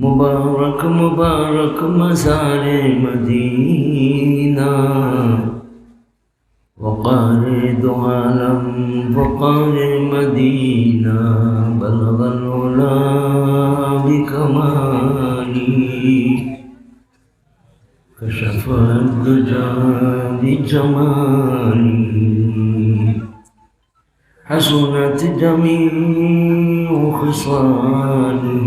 मुबारक मुबारक मजार मदीना वक़ार दो आलम वक़ार मदीना बलग العلا بكماله كشف الدجى بجماله حسنت جميع خصاله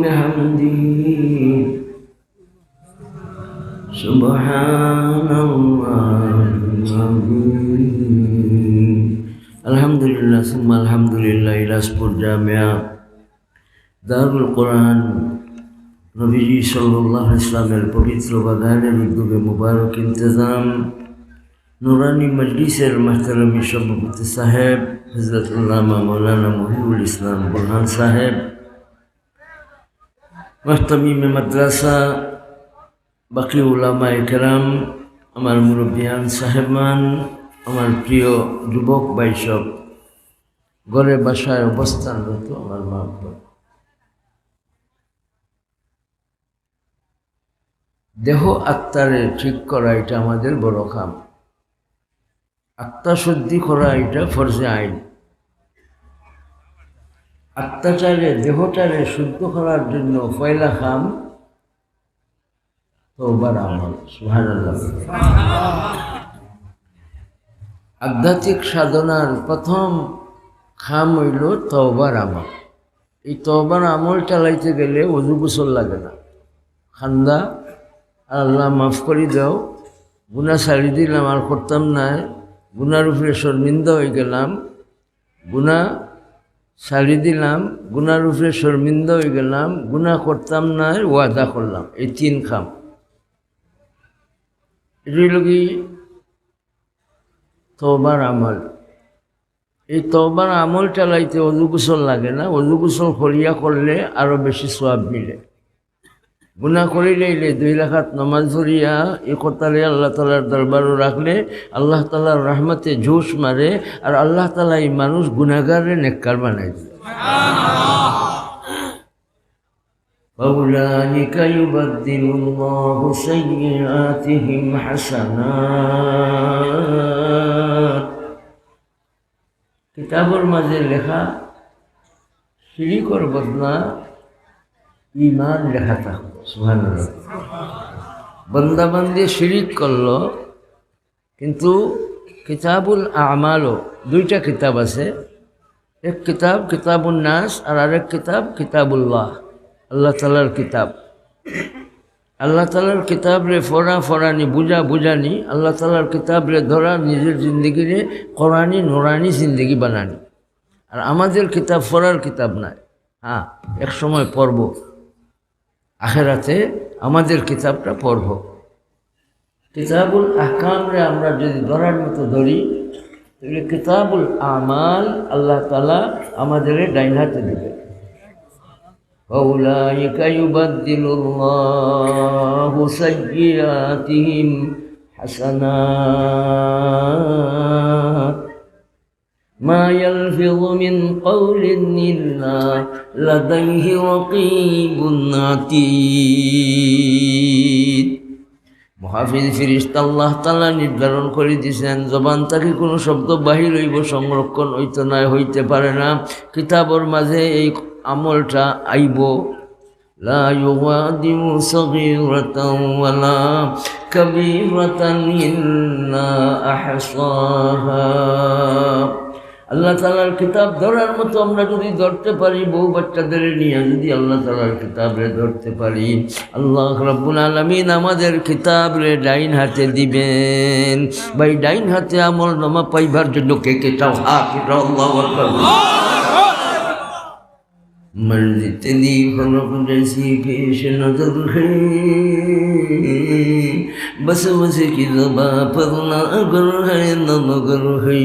وبحمده سبحان الله العظيم الحمد لله ثم الحمد لله إلى سبور جامع دار القرآن নবীজি সাল্লাহ ইসলামের পবিত্র বাগানের উদ্যোগে মুবারক ইন্তজাম নুরানি মজলিসের মাহতারামি সভাপতি সাহেব হজরতুল্লামা মৌলানা মহিউল ইসলাম বুরহান সাহেব মাহতামিমে মাদ্রাসা বাকি উলামা একরাম আমার মুরব্বিয়ান সাহেবান আমার প্রিয় যুবক বাইসব ঘরে বাসায় অবস্থানরত আমার মা দেহ আত্মারে ঠিক করা এটা আমাদের বড় কাম। আত্মা শুদ্ধি করা এটা ফরজে আইন। আত্মাচারে দেহটারে শুদ্ধ করার জন্য পয়লা খাম তোবার আমল সুহান আধ্যাত্মিক সাধনার প্রথম খাম হইল তওবার আমল। এই তওবার আমল চালাইতে গেলে অজু গোসল লাগে না। খান্দা, আল্লাহ মাফ করে দাও গুণা ছাড়ি দিলাম, আর করতাম না গুনার উপরে শর্মিন্দা হয়ে গেলাম। গুণা ছাড়ি দিলাম, গুনার উপরে শর্মিন্দা হয়ে গেলাম গুণা করতাম না, ওয়াদা করলাম, এই তিন খাম। এটি তবার আমল। এই তবার আমল চালাইতে অজু লাগে না, অজু গোসল করলে আরও বেশি সোয়াব মিলে। গুণা করিলে দুই রাখাত নমাজ ধরিয়া এ কর্তারে আল্লাহ তালার দরবারও রাখলে আল্লাহ তালার রহমতে জোশ মারে আর আল্লাহ তালা এই মানুষ গুণাগারে নেককার বানাই দিল فأولئك يبدل الله سيئاتهم حسنات কিতাবর মাঝে লেখা শিরিকর বদলা ইমান লেখা সুহান বন্দাবন্দি শিরিক করল, কিন্তু কিতাবুল আমালও, দুইটা কিতাব আছে। এক কিতাব কিতাবুল নাস আর আরেক কিতাব কিতাবুল্লাহ, আল্লাহ তালার কিতাব। আল্লাহ তালার কিতাব রে ফরা ফরানি বুঝা বুঝানি, আল্লাহ তালার কিতাব রে ধরা, নিজের জিন্দগিরে কোরআনি নোরানি জিন্দগি বানানি। আর আমাদের কিতাব ফরার কিতাব নাই। হ্যাঁ এক সময় পড়ব। আখেরাতে আমাদের কিতাবটা পড়ব কিতাবুল আহকামরে আমরা যদি ধরার মতো ধরি তাহলে কিতাবুল আমাল আল্লাহ তালা আমাদের ডাইন হাতে দেবে فأولئك يبدل الله سيئاتهم حسنات ما يلفظ من قول إلا لديه رقيب عتيد মহাফিজ ফিরিস্তা আল্লাহ তালা নির্ধারণ করে দিয়েছেন জবান তাকে কোনো শব্দ বাহির হইব সংরক্ষণ হইতে না হইতে পারে না কিতাবর মাঝে এই আমলটা আইব لا يغادر صغيرة ولا كبيرة إلا أحصاها আল্লাহ তালার কিতাব ধরার মতো আমরা যদি ধরতে পারি বউ বাচ্চাদের নিয়ে যদি আল্লাহ তালার কিতাবরে ধরতে পারি আল্লাহ রব্বুল আলমিন আমাদের কিতাবরে ডাইন হাতে দিবেন ভাই ডাইন হাতে আমল নামা পাইবার জন্য কে কে চাও হাত উঠাও, আল্লাহু আকবার। मर्द तेरी फलक जैसी पेश नजर है बस बस की जबा पर ना अगर है न मगर है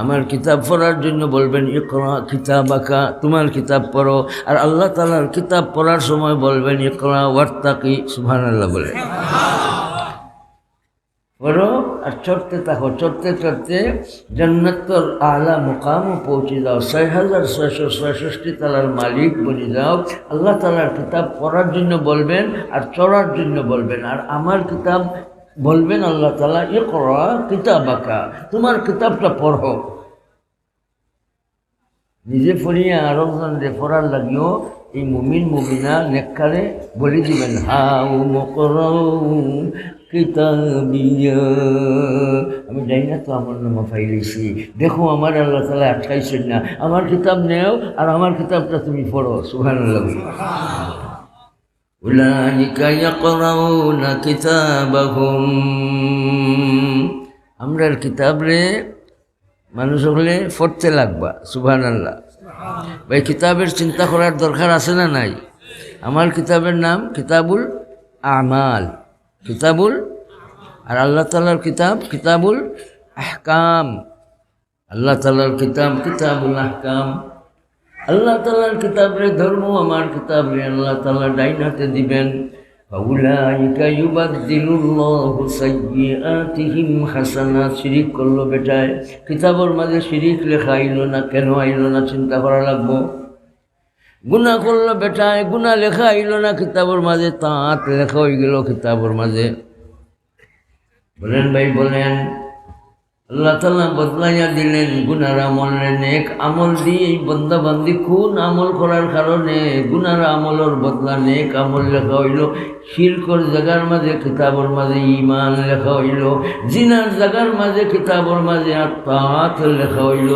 আমার কিতাব পড়ার জন্য বলবেন, ইকরা কিতাব আঁকা তোমার কিতাব পড়ো। আর আল্লাহ তালার কিতাব পড়ার সময় বলবেন, ইকরা ওয়ার্তাকি সুবহান আল্লাহ বলে। পড়ো আর চড়তে থাকো। চড়তে চড়তে জান্নাতর আলা মুকামও পৌঁছে যাও। ছয় হাজার ছয়শো ছয়ষষ্টি তালার মালিক বলে যাও। আল্লাহ তালার কিতাব পড়ার জন্য বলবেন আর চড়ার জন্য বলবেন। আর আমার কিতাব বলবেন আল্লাহ তালা এ করা কিতাব আঁকা তোমার কিতাবটা পড়ো। নিজে পড়িয়ে আরও যে পড়ার লাগিও, এই মুমিন, মুমিনা নেককারে বলে দিবেন, হাউ মকরৌ আমি জানি না তো আমার নামা ফাইলেছি দেখো আমার আল্লাহ তালা আটকাইছেন না। আমার কিতাব নেও আর আমার কিতাবটা তুমি পড়ো। সুহান أولئك يقرؤون كتابهم আমরার কিতাব রে মানুষ হলে পড়তে লাগবা সুবহান আল্লাহ ভাই কিতাবের চিন্তা করার দরকার আছে না নাই আমার কিতাবের নাম কিতাবুল আমাল কিতাবুল আর আল্লাহ তালার কিতাব কিতাবুল আহকাম আল্লাহ তালার কিতাব কিতাবুল আহকাম আল্লাহ তালার কিতাবরে ধর্ম, আমার কিতাবরে আল্লাহ তালা ডাইনাতে দিবেন। শিরিক করল বেটায়। কিতাবের মাঝে শিরিক লেখা আইলো না, কেন আইলো না চিন্তা করা লাগবো? গুণা করল বেটায় গুণা লেখা আইলো না, কিতাবের মাঝে তাঁত লেখা হয়ে গেল কিতাবের মাঝে। বলেন ভাই, বলেন। আল্লাহ তালা বদলাইয়া দিলেন, গুনার আমল নেক আমল দিয়ে এই বন্দাবান্দি কোন আমল করার কারণে গুনার আমলের বদলা নেক আমল লেখা হইল, শিরকর জাগার মাঝে, কিতাবর মাঝে ইমান লেখা হইল, জিনার জাগার মাঝে, কিতাবর মাঝে আত্মাত লেখা হইল,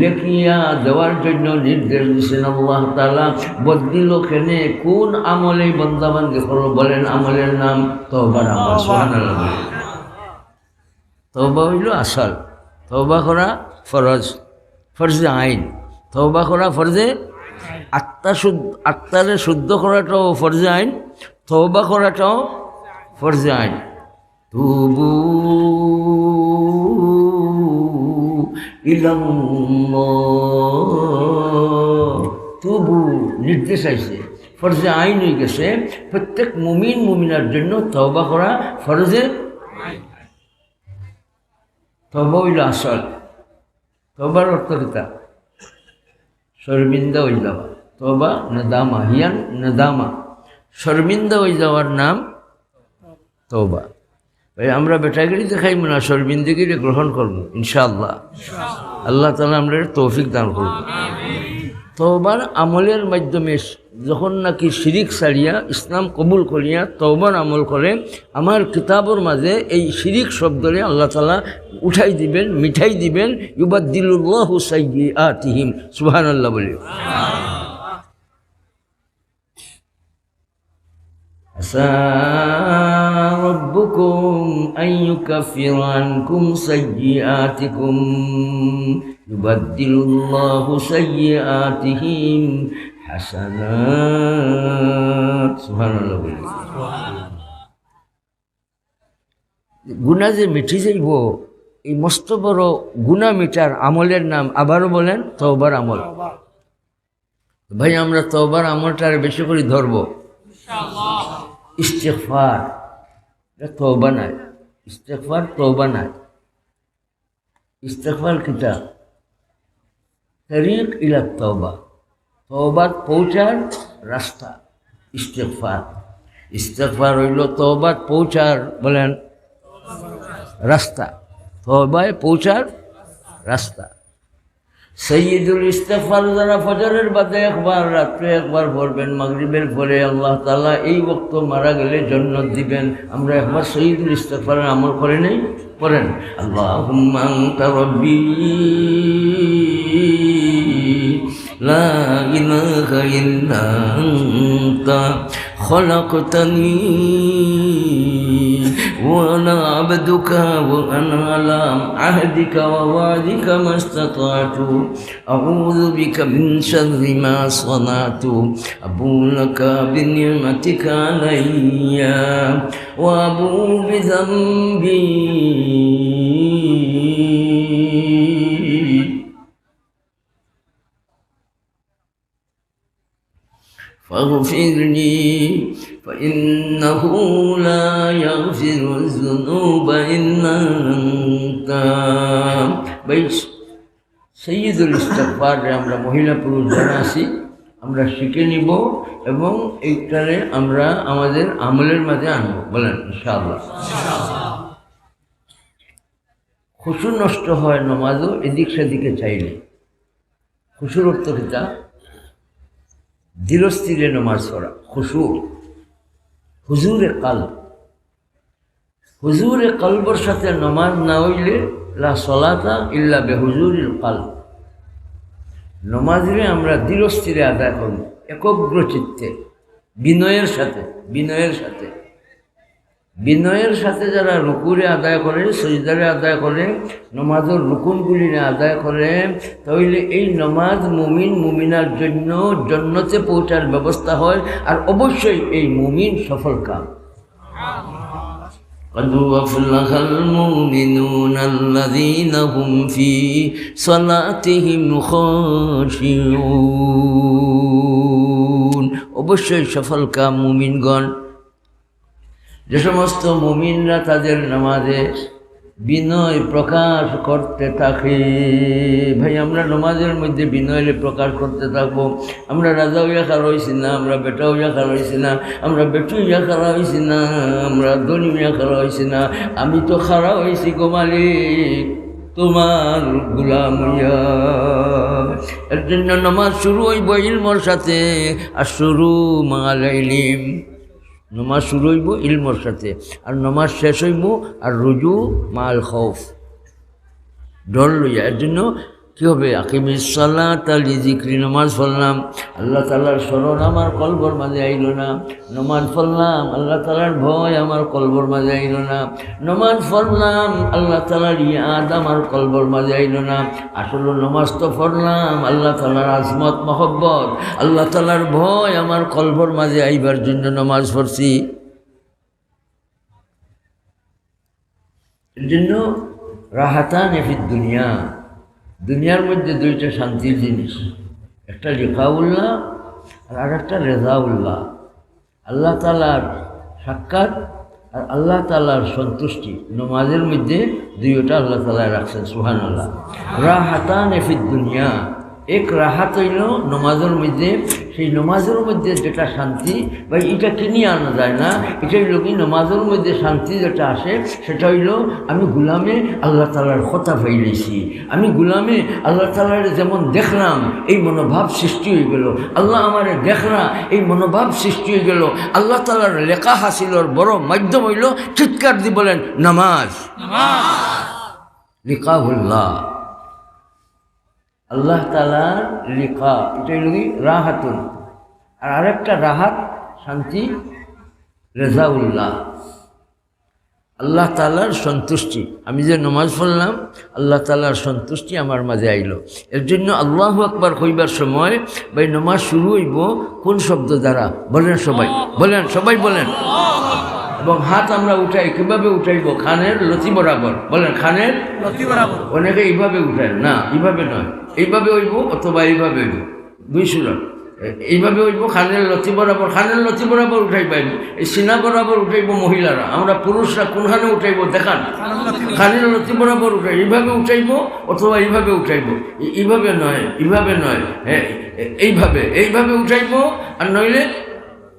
লেখিয়া দেওয়ার জন্য নির্দেশ দিচ্ছেন আল্লাহ তালা বদলিল কেনে কোন আমল এই বন্দাবান্দি করো বলেন আমলের নাম? তবার আমল তৌবা হইল আসল। তৌবা করা ফরজ, ফরজে আইন। তৌবা করা ফরজে আত্মা শুদ্ধ, আত্মারে শুদ্ধ করাটাও ফরজে আইন তৌবা করাটাও ফরজে আইন। তুবু ইলাল্লাহ। তবু নির্দেশ আইছে ফরজে আইন হয়ে গেছে, প্রত্যেক মুমিন, মুমিনার জন্য তওবা করা ফরজে তবা হইল আসল। তবার অর্থ কিতা শর্মিন্দা হয়ে যাওয়া তবা নদামা হিয়ান নদামা। শর্মিন্দা হয়ে যাওয়ার নাম তবা। ভাই আমরা বেটাগিরি দেখাইব না শর্মিন্দিগিরি গ্রহণ করব ইনশাআল্লাহ। আল্লাহ তালা আমরা তৌফিক দান করব। তওবার আমলের মাধ্যমে যখন নাকি শিরিক সারিয়া ইসলাম কবুল করিয়া তওবার আমল করে, আমার কিতাবর মাঝে এই শিরিক শব্দরে আল্লাহ তালা উঠাই দিবেন, মিঠাই দিবেন ইবাদ্দিল্লাহ সাইয়ি আতিহিম সুহান আল্লাহ বলি। আসা ربكم أن يكفر عنكم سيئاتكم يبدل الله سيئاتهم حسنات سبحان الله বলি। গুণা যে মিঠি যাইব এই মস্ত বড় গুণা মিটার আমলের নাম আবারও বলেন তওবার আমল ভাই আমরা তওবার আমলটার বেশি করে ধরবো ইস্তেকফার এটা তৌবা নাই। ইস্তেকফার তৌবা নাই। ইস্তেকফার কিতা? তরিক ইলা তৌবা তৌবাত পৌঁছার রাস্তা ইস্তেকফার ইস্তেকফার হইল তৌবাত পৌঁছার, বলেন, রাস্তা। তৌবায় পৌঁছার রাস্তা। সৈয়দুল ইস্তেফার যারা ফজরের বাদে একবার রাত্রে একবার পড়বেন মাগরিবের পরে আল্লাহ তালা এই বক্ত মারা গেলে জন্নত দিবেন আমরা একবার সৈয়দুল ইস্তেফারের আমল করে নেই পড়েন আল্লাহ রব্বি لا إله إلا أنت خلقتني وأنا عبدك وأنا على عهدك ووعدك ما استطعت. أعوذ بك من شر ما صنعت. أبو لك بنعمتك علي وأبو بذنبي. فاغفر لي فإنه لا يغفر الذنوب إلا أنت বেশ সৈয়দুল ইস্তফারে আমরা মহিলা পুরুষ যারা আছি আমরা শিখে নিব এবং এইটারে আমরা আমাদের আমলের মাঝে আনবো বলেন ইনশাআল্লাহ খুশু নষ্ট হয় নমাজও এদিক সেদিকে চাইলে খুশুর অর্থ কিতা ধীরস্থিরে নমাজ পড়া খুশু হুজুরে কাল। হুজুরে কালবর সাথে নমাজ না হইলে লা সলাতা ইল্লা বে হুজুরিল কাল। নমাজরে আমরা দৃঢ়স্থিরে আদায় করব, একগ্র চিত্তে, বিনয়ের সাথে বিনয়ের সাথে। বিনয়ের সাথে যারা রুকুরে আদায় করে সজদারে আদায় করে নমাজের রুকুনগুলি আদায় করে তাহলে এই নমাজ মুমিন মুমিনার জন্য জন্নতে পৌঁছার ব্যবস্থা হয় আর অবশ্যই এই মুমিন সফল কাম قد أفلح المؤمنون الذين هم في صلاتهم خاشعون অবশ্যই সফল কাম মুমিনগণ যে সমস্ত মুমিনরা তাদের নামাজে বিনয় প্রকাশ করতে থাকে। ভাই, আমরা নমাজের মধ্যে বিনয় প্রকাশ করতে থাকব। আমরা রাজা হইয়া খারা হয়েছি না, আমরা বেটা হইয়া খারা হয়েছি না, আমরা বেটু হইয়া খারা হয়েছি না, আমরা ধনী হইয়া খারা হয়েছি না। আমি তো খারা হয়েছি গো মালিক, তোমার গুলাম এর জন্য নমাজ শুরু হইব ইলমর সাথে, আর শুরু মাল নমাজ শুরু হইব ইলমর সাথে, আর নমাজ শেষ হইব আর রুজু, মাল, খৌফ। ডর লইয়া, এর জন্য কী হবে? আকিম সাল্লাহ তালি জিক্রি নমাজ পড়লাম। আল্লাহ তালার স্মরণ আমার কলবর মাঝে আইল না। নমাজ পড়লাম, আল্লাহ তালার ভয় আমার কলবর মাঝে আইল না। নমাজ পড়লাম, আল্লাহ তালার ইয়াদ আমার কলবর মাঝে আইল না। আসলে নমাজ তো পড়লাম, আল্লাহ তালার আজমত, মহব্বত, আল্লাহ তালার ভয় আমার কলবর মাঝে আইবার জন্য নমাজ পড়ছি। এর জন্য রাহাতান এফির দুনিয়া। দুনিয়ার মধ্যে দুইটা শান্তির জিনিস, একটা লেখাউল্লাহ আর আর একটা রেজাউল্লাহ। আল্লাহ তালার সাক্ষাৎ আর আল্লাহ তালার সন্তুষ্টি, নমাজের মধ্যে দুইটা আল্লাহ তালা রাখছেন সুহান আল্লাহ রাহাতান এফিদ দুনিয়া। এক রাহাত হইল নমাজের মধ্যে। সেই নমাজের মধ্যে যেটা শান্তি বা এটা কিনিয়ে আনা যায় না। এটা হইল কি নমাজের মধ্যে শান্তি যেটা আসে সেটা হইল আমি গুলামে আল্লাহ তালার কথা পাইলেছি আমি গুলামে আল্লাহ তালার যেমন দেখলাম এই মনোভাব সৃষ্টি হয়ে গেল। আল্লাহ আমারে দেখলা এই মনোভাব সৃষ্টি হয়ে গেল। আল্লাহ তালার লেখা হাসিলর বড় মাধ্যম হইল চিৎকার দি বলেন নামাজ। লিকাহুল্লাহ। আল্লাহ তালার লিখা এটা হইল কি? রাহাতুন। আর আরেকটা রাহাত শান্তি রেজাউল্লাহ। আল্লাহ তালার সন্তুষ্টি। আমি যে নমাজ পড়লাম আল্লাহ তালার সন্তুষ্টি আমার মাঝে আইল। এর জন্য আল্লাহ আকবার কইবার সময় ভাই নমাজ শুরু হইব কোন শব্দ দ্বারা? বলেন সবাই বলেন সবাই বলেন। এবং হাত আমরা উঠাই কীভাবে উঠাইব? খানের লতি বরাবর। বলেন খানের? লতি বরাবর। অনেকে এইভাবে উঠায় না এইভাবে নয়। এইভাবে হইব অথবা এইভাবে হইব? দুই সুরত এইভাবে হইব, খানের লতি বরাবর, খানের লতি বরাবর উঠাইব এই সিনা বরাবর উঠাইব মহিলারা, আমরা পুরুষরা কোনখানে উঠাইব দেখান? খানের লতি বরাবর উঠাই, এইভাবে উঠাইব অথবা এইভাবে উঠাইব? এইভাবে নয় এইভাবে নয় হ্যাঁ এইভাবে এইভাবে উঠাইব আর নইলে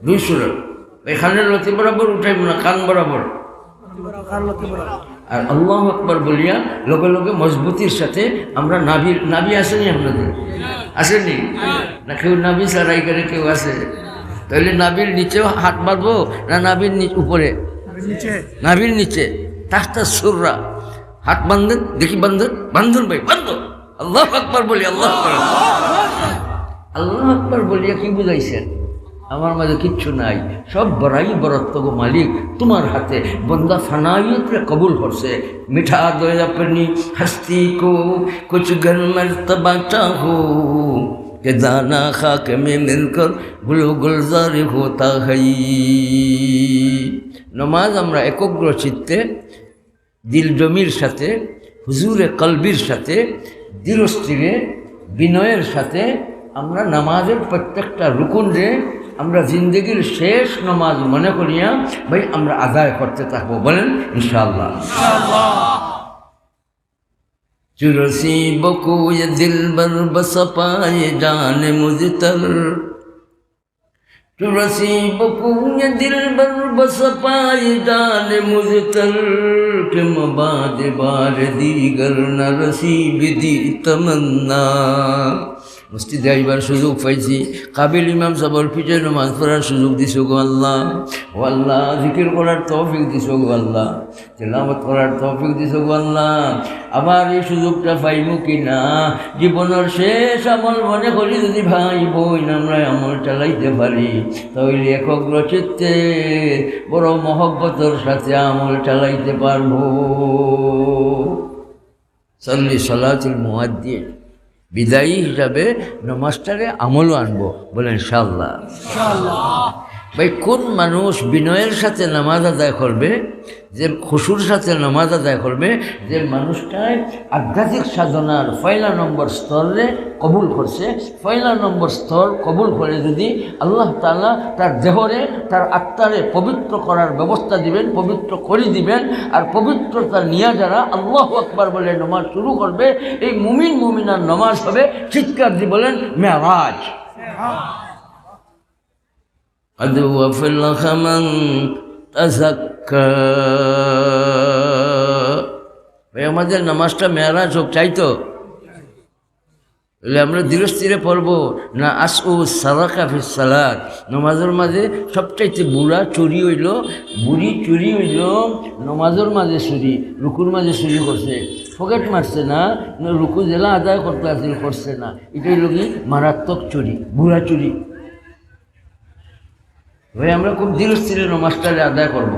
দুই সুরত এই খানের লতি বরাবর উঠাইব না খান বরাবর। আর আল্লাহ আকবর বলিয়া লগে লগে মজবুতির সাথে আমরা নাভি নাভি আসেনি আপনাদের? আসেনি না কেউ নাভি সারাই করে কেউ আসে? তাহলে নাভির নিচেও হাত বাঁধবো না নাভির নিচ উপরে? নাভির নিচে। তাহতা সুররা। হাত বান্ধেন দেখি বান্ধন বান্ধন ভাই বান্ধন আল্লাহ আকবর বলি আল্লাহ আকবর। আল্লাহ আকবর বলিয়া কি বুঝাইছেন? আমার মাঝে কিচ্ছু নাই। সব বড়াই বরত্বগো মালিক। তোমার হাতে বন্দা ফানাইতে কবুল করছে মিঠা দয়া আপনি হস্তি কো, কুছ ঘর মর্তবা কে দানা খাক মে মিলকরগুলো গুলজার হোতা হই। নমাজ আমরা একগ্র চিত্তে, দিল জমির সাথে, হুজুরে কলবির সাথে দিলস্থিরে বিনয়ের সাথে আমরা নামাজের প্রত্যেকটা রুকুন আমরা জিন্দগির শেষ নমাজ মনে করিয়া ভাই আমরা আদায় করতে থাকবো বলেন ইনশাআল্লাহ चुरसी बको ये दिल बर बस पाए जान मुझतर चुरसी बको ये दिल बर बस पाए जान मुझतर के मबाद बार दीगर न रसी विधि तमन्ना মসজিদে আইবার সুযোগ পাইছি। কাবিল ইমাম সাবর পিঠে নামাজ পড়ার সুযোগ দিছ গো আল্লাহ। ও আল্লাহ, জিকির করার তৌফিক দিছ গো আল্লাহ। তেলামত করার তৌফিক দিছ গো আল্লাহ। আবার এই সুযোগটা পাইমু কি না? জীবনের শেষ আমল মনে করি যদি ভাই বই আমরা আমল চালাইতে পারি, তাহলে একগ্র চিত্তে বড় মহব্বতর সাথে আমল চালাইতে পারব। সল্লি সলাচুল মুয়াদ্দিন বিদায়ী হিসাবে নমাজটারে আমলও আনব বলেন ইনশাল্লাহ ভাই, কোন মানুষ বিনয়ের সাথে নামাজ আদায় করবে, যে খুশুর সাথে নামাজ আদায় করবে, যে মানুষটায় আধ্যাত্মিক সাধনার ফয়লা নম্বর স্তরে কবুল করছে ফয়লা নম্বর স্তর কবুল করে যদি আল্লাহ তালা তার দেহরে, তার আত্মারে পবিত্র করার ব্যবস্থা দিবেন, পবিত্র করে দিবেন, আর পবিত্রতা নিয়ে যারা আল্লাহ আকবার বলে নমাজ শুরু করবে, এই মুমিন মুমিনার নমাজ হবে চিৎকার দিয়ে বলেন মেয়ারাজ। قد وفلخ من تزكى ভাই আমাদের নামাজটা মেয়ারাজ হোক চাই তো তাহলে আমরা ধীরস্থিরে পড়বো না আস ও সালাকা ফি সালাদ নমাজের মাঝে সবচাইতে বুড়া চুরি হইল বুড়ি চুরি হইল নমাজের মাঝে চুরি রুকুর মাঝে চুরি করছে ফকেট মারছে না না রুকু জেলা আদায় করতে আসছিল করছে না এটাই হইল কি মারাত্মক চুরি বুড়া চুরি ভাই আমরা খুব দিল স্থির নমাজটারে আদায় করব।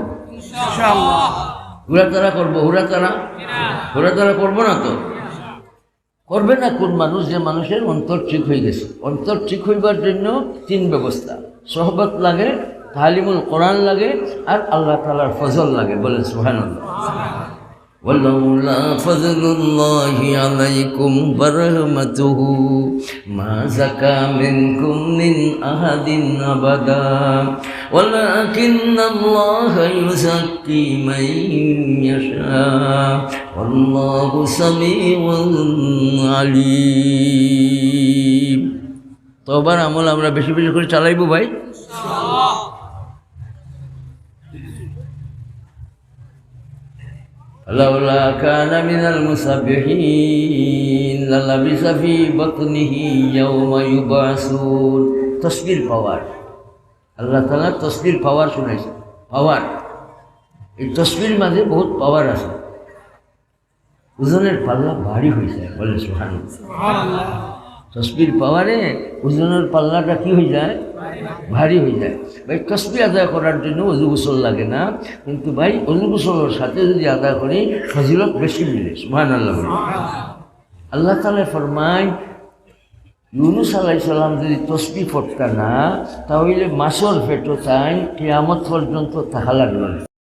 হুড়াতারা করব হুড়াতারা হুড়াতারা করব না তো? করবে না কোন মানুষ যে মানুষের অন্তর ঠিক হয়ে গেছে। অন্তর ঠিক হইবার জন্য তিন ব্যবস্থা। সহবত লাগে তালিমুল কোরআন লাগে আর আল্লাহ তালার ফজল লাগে বলেন সুহান ولولا فضل الله عليكم ورحمته ما زكى منكم من أحد أبدا ولكن الله يزكي من يشاء والله سميع عليم তোবার আমল আমরা বেশি বেশি করে চালাইবো ভাই লাউলা কানা মিনাল মুসাবিহিন লালাবিসা ফি বাতনিহি ইয়াউমা ইউবাসুন। তসবির পাওয়ার। আল্লাহ তাআলা তসবির পাওয়ার শুনাইছে পাওয়ার। এই তসবির মাঝে বহুত পাওয়ার আছে। ওজনের পাল্লা ভারী হয়েছে বলে সুহান তসবির পাওয়ারে ওজনের পাল্লাটা কি হয়ে যায়? ভারী হয়ে যায়। ভাই তসবি আদায় করার জন্য অজু গোসল লাগে না। কিন্তু ভাই, অজু গোসলের সাথে যদি আদায় করি, ফজিলত বেশি মিলে সুহান আল্লাহ আল্লাহ তালা ফরমায়, ইউনুস আলাই সাল্লাম যদি তসবি পড়তা না, তাহলে মাসর ফেটো তাই কেয়ামত পর্যন্ত থাকা লাগল না।